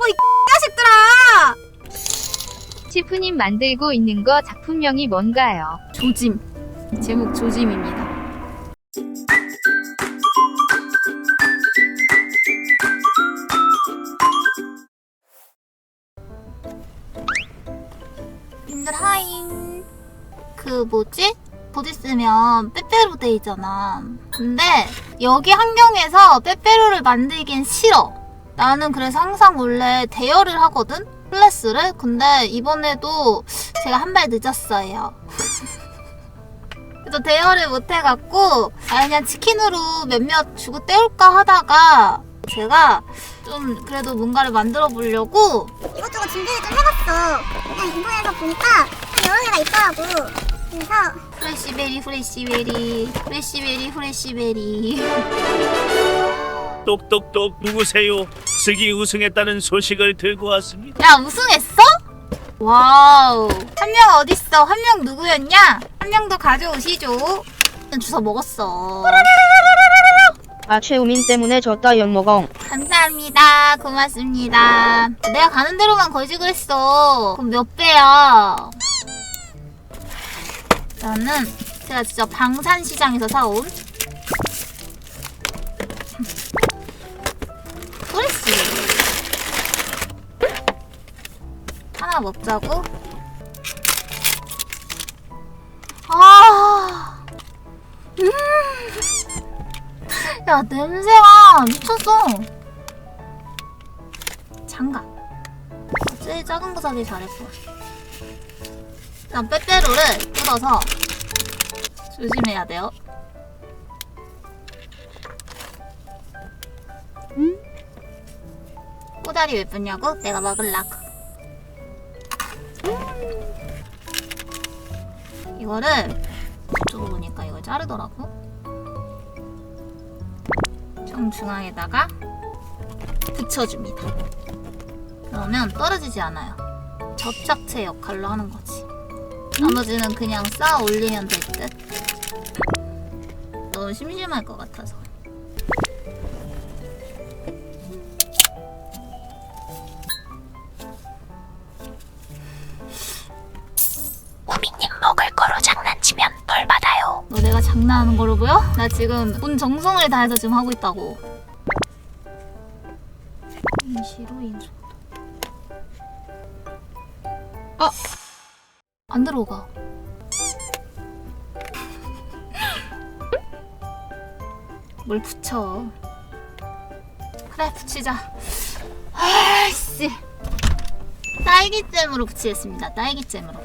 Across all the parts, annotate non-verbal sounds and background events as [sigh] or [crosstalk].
말라고 이 [laughs] 자식들아! 치프님 만들고 있는 거 작품명이 뭔가요? 조짐. 제목 조짐입니다. 님들 하잉. 그 뭐지? 곧 있으면 빼빼로 데이잖아. 근데 여기 환경에서 빼빼로를 만들긴 싫어. 나는 그래서 항상 원래 대여를 하거든? 클래스를? 근데 이번에도 제가 한 발 늦었어요. [laughs] 그래서 대여를 못 해갖고 아 그냥 치킨으로 몇몇 주고 때울까 하다가 제가 좀 그래도 뭔가를 만들어 보려고 이것저것 준비를 좀 해봤어. 그냥 인터넷에서 보니까 한 여러 개가 있더라고. 그래서 프레시베리 프레시베리 프레시베리 프레시베리 [laughs] 똑똑똑 누구세요? 슬기 우승했다는 소식을 들고 왔습니다. 야 우승했어? 와우 한 명 어딨어 한 명 누구였냐? 한명더 가져오시죠 주워 먹었어 아 최우민 때문에 졌다 연먹엉 감사합니다 고맙습니다 내가 가는 대로만 거짓을 했어 그럼 몇 배야 나는 제가 진짜 방산시장에서 사온 하나 먹자고? 아. 음. 야 냄새가 미쳤어. 장갑. 제일 작은 거 사길 잘했어. 일단 빼빼로를 뜯어서 조심해야 돼요. 꼬다리 왜 뿌냐고? 내가 먹을라고 거를 이쪽으로 보니까 이걸 자르더라고 정중앙에다가 붙여줍니다. 그러면 떨어지지 않아요. 접착체 역할로 하는 거지. 나머지는 그냥 쌓아 올리면 될 듯. 너무 심심할 것 같아 장난하는 걸로 보여? 나 지금 온 정성을 다해서 지금 하고 있다고. 인시로 인소. 아! 안 들어가. [laughs] 뭘 붙여. 그래, 붙이자. 아이씨. 딸기잼으로 붙이겠습니다. 딸기잼으로.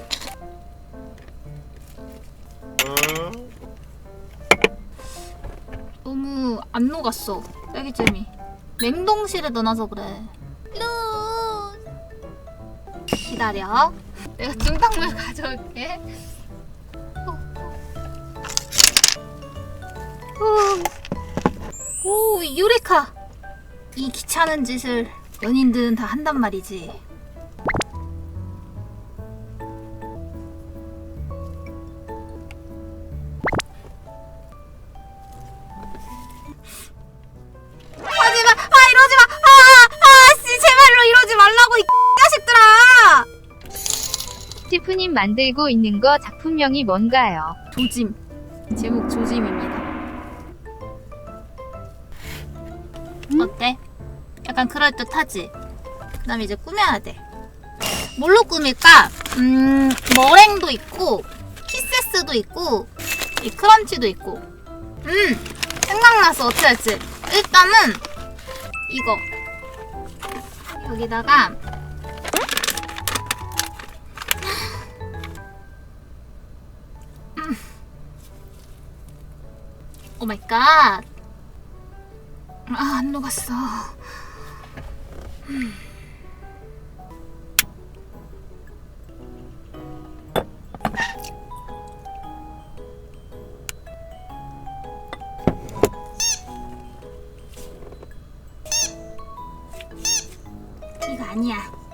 너무 안 녹았어. 딸기잼이 냉동실에 넣어놔서 그래. 루 기다려. 내가 중탕물 [laughs] 가져올게. 오, 오 유레카. 이 귀찮은 짓을 연인들은 다 한단 말이지 치프님 만들고 있는 거 작품명이 뭔가요? 조짐 제목 조짐입니다 어때? 약간 그럴듯하지? 그 다음에 이제 꾸며야 돼 뭘로 꾸밀까? 음 머랭도 있고 키세스도 있고 이 크런치도 있고 음 생각났어 어떻게 할지 일단은 이거 여기다가 오 마이 갓. 아, 안 녹았어. 음. 이거 아니야.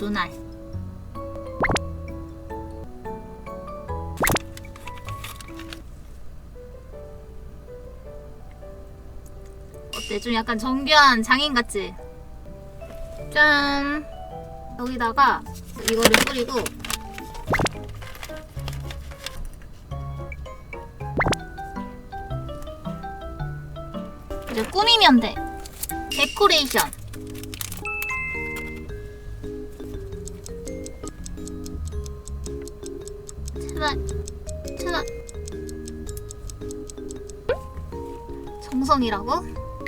누나. 어때? 좀 약간 정교한 장인 같지? 짠! 여기다가 이거를 뿌리고 이제 꾸미면 돼. 데코레이션. 제발, 제발. 정성이라고?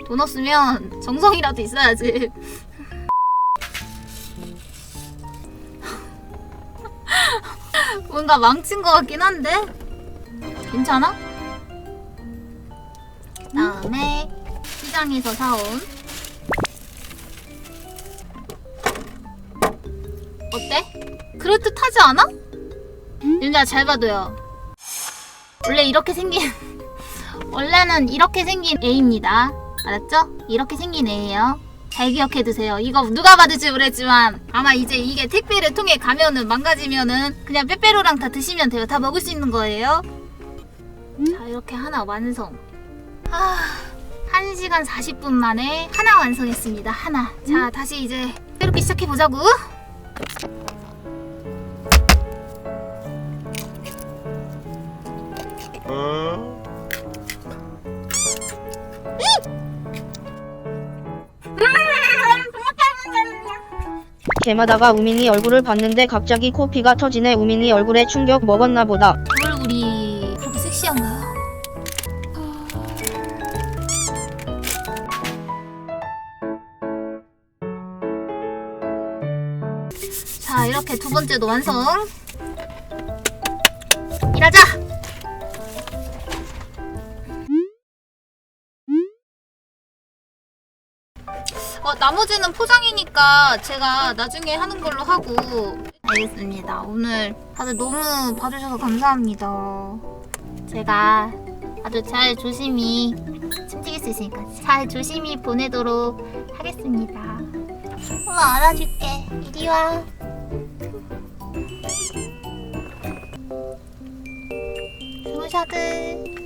돈 없으면 정성이라도 있어야지. [laughs] 뭔가 망친 것 같긴 한데? 괜찮아? 다음에 시장에서 사온 어때? 그럴듯하지 않아? 윤자 잘 봐도요 원래 이렇게 생긴 [laughs] 원래는 이렇게 생긴 애입니다 알았죠? 이렇게 생긴 애예요 잘 기억해 두세요 이거 누가 받을지 모르겠지만 아마 이제 이게 택배를 통해 가면은 망가지면은 그냥 빼빼로랑 다 드시면 돼요 다 먹을 수 있는 거예요 자 이렇게 하나 완성 아 1시간 40분 만에 하나 완성했습니다. 하나. 자, 다시 이제 이렇게 시작해 보자고. 개마다가 우민이 얼굴을 봤는데 갑자기 코피가 터지네 우민이 얼굴에 충격 먹었나 보다. 뭘 우리 그렇게 섹시한가요? 자, 이렇게 두 번째도 완성. 일하자. 어, 나머지는 포장이니까 제가 나중에 하는 걸로 하고 알겠습니다. 오늘 다들 너무 봐주셔서 감사합니다. 제가 아주 잘 조심히 침직일 수 있으니까 잘 조심히 보내도록 하겠습니다. 엄마 안아줄게. 이리 와. 주무셔들.